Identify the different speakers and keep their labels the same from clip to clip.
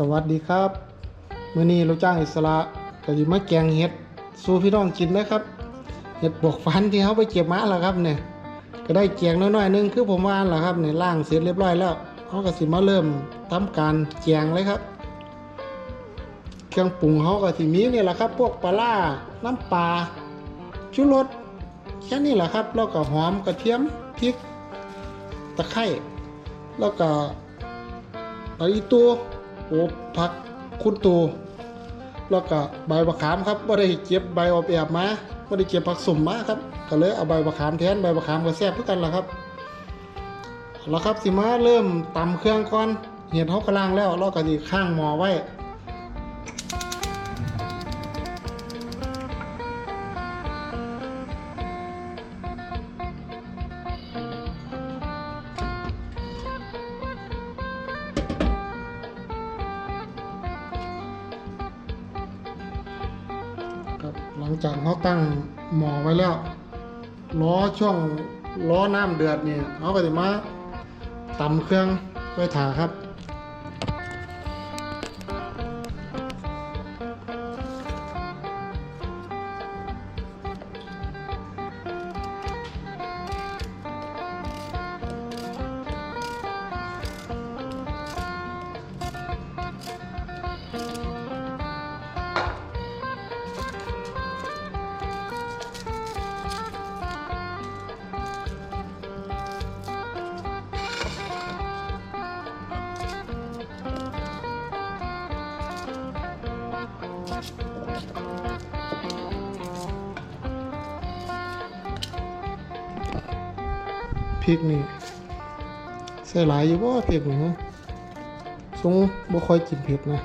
Speaker 1: สวัสดีครับมื้อนี้ลูกจ้างอิสระก็สิมาแกงเห็ดสู่พี่น้องกินนะครับ เห็ดปวกฟันที่เขาไปเก็บมาแล้วครับเนี่ยก็ได้แกงน้อยๆนึงคือผมว่าแล้วครับเนี่ยล่างเสร็จเรียบร้อยแล้วเขาก็สิมาเริ่มทำการแกงเลยครับ เครื่องปรุงเขาก็สิมีนี่แหละครับ พวกปลาร้าน้ำปลาชูรสแค่นี้แหละครับแล้วก็หอมกระเทียมพริกตะไคร้แล้วก็ใบตู โอ้ผักคุณตูแล้วก็ใบมะขามครับไม่ได้เก็บใบออบแอบมาไม่ได้เก็บผักสมมาครับก็เลยเอาใบมะขามแทนใบมะขามก็แซ่บเพื่อกันละครับแล้วครับสิมาเริ่มตำเครื่องก่อนเห็ดเขากระล่างแล้วเราก็สิข้างหมอไว้ จากเขาตั้งหมอไว้แล้วล้อช่วงล้อน้ำเดือดเนี่ยเขาก็จะมาตำเครื่องไว้ถาครับ พริกนี่ใส่หลายอยู่บ่พริกนี่ฮะทรงบ่ค่อยกินเผ็ดนะ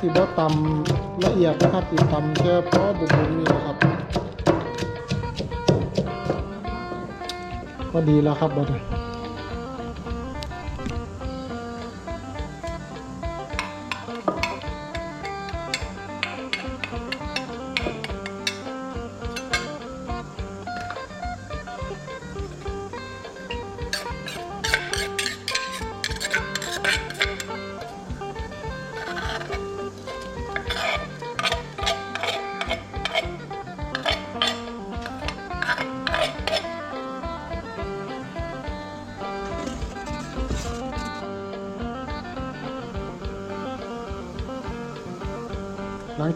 Speaker 1: สิบ่ตำละเอียดนะครับสิตำแค่พอบุบๆนี่นะครับก็ดีแล้วครับบัด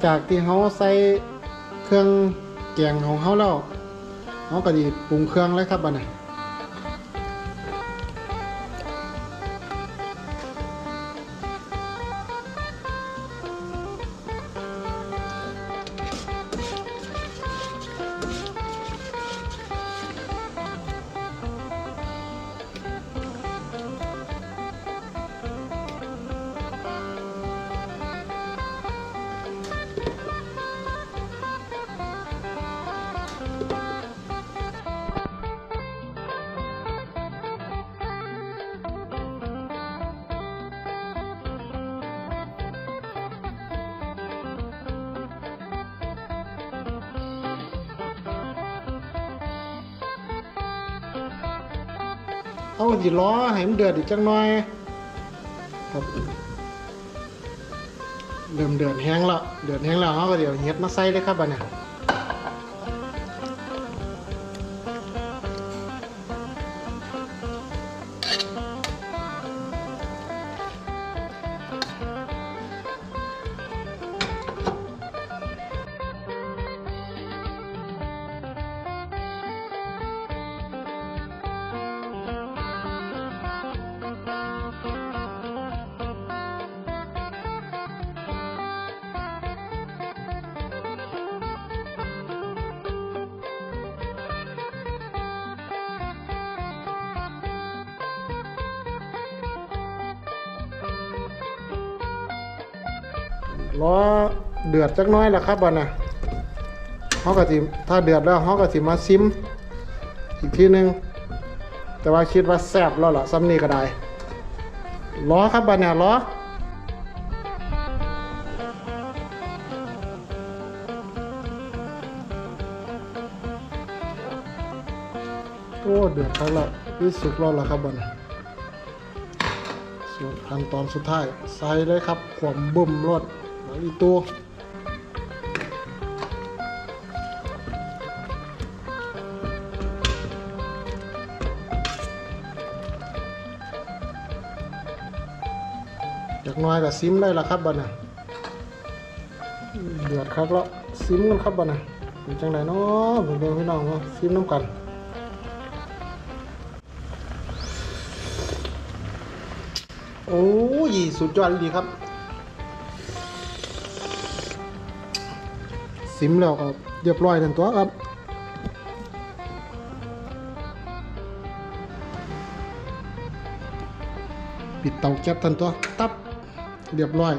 Speaker 1: จากที่เขาใส่เครื่องแกงของเขาแล้วเขาก็ดีปรุงเครื่องเลยครับบัดนี้ เอาสิล้อให้มันเดือดอีกจังหน่อยครับเริ่มเดือดแห้งแล้วเดือดแห้งแล้วเขาก็เดี๋ยวเฮ็ดมาใส่เลยครับบัดนี้ ล้อเดือดจักน้อยละครับบัดน่ะเฮาก็สิถ้าเดือดแล้วเฮาก็สิมาซิมอีกทีหนึง แต่ว่าคิดว่าแซ่บแล้วล่ะซ้ำนี้ก็ได้ล้อครับบัดเนี่ยล้อโอ้เดือดแล้วล่ะที่สุดแล้วล่ะครับบัดน่ะส่วนขั้นตอนสุดท้าย ใส่เลยครับขวมบุ่มรส อีกตัวจากน้อยก็ซิมได้ละครับบัดน่ะเดือดครับแล้วซิมกันครับบัดน่ะเป็นจังไดเนาะผมเบิ่งพี่น้องเนาะซิมน้ำกันโอ้ยสุดยอดดีครับ ซิมแล้วก็เรียบร้อยทันตัวครับปิดเตาแก๊สทันตัวตับเรียบร้อย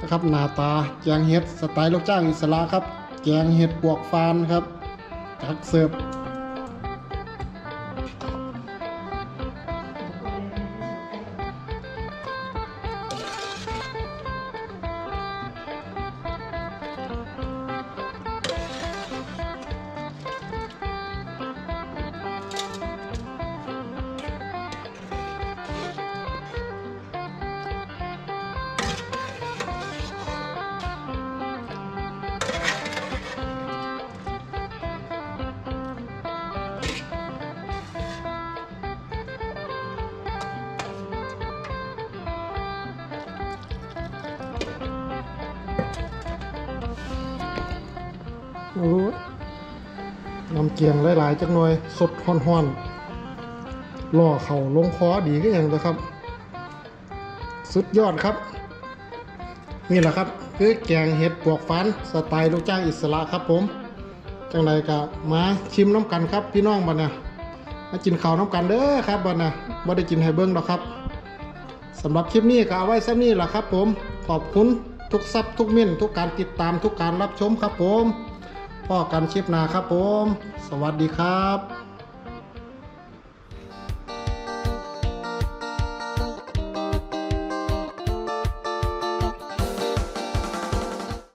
Speaker 1: นะครับหน้าตาแกงเห็ดสไตล์ลูกจ้างอิสระครับ แกงเห็ดปวกฟานครับจักเสิร์ฟ โอ้น้ำเกียงหลายๆจักหน่อยสดฮ้อนๆล่อเข่าลงคอดีก็อย่างนะครับ สุดยอดครับ นี่แหละครับ คือแกงเห็ดปวกฟันสไตล์ลูกจ้างอิสระครับผมจังไรก็มาชิมน้ำกันครับ พี่น้องบัดนะมากินข้าวน้ำกันเด้อครับบัดนะบ่ได้กินให้เบิ้งดอกครับสำหรับคลิปนี้ก็เอาไว้ซ้ำนี้แหละครับ ผมขอบคุณทุกซับทุกเมินทุกการติดตามทุกการรับชมครับผม พ่อกันคลิปหน้าครับผม สวัสดีครับ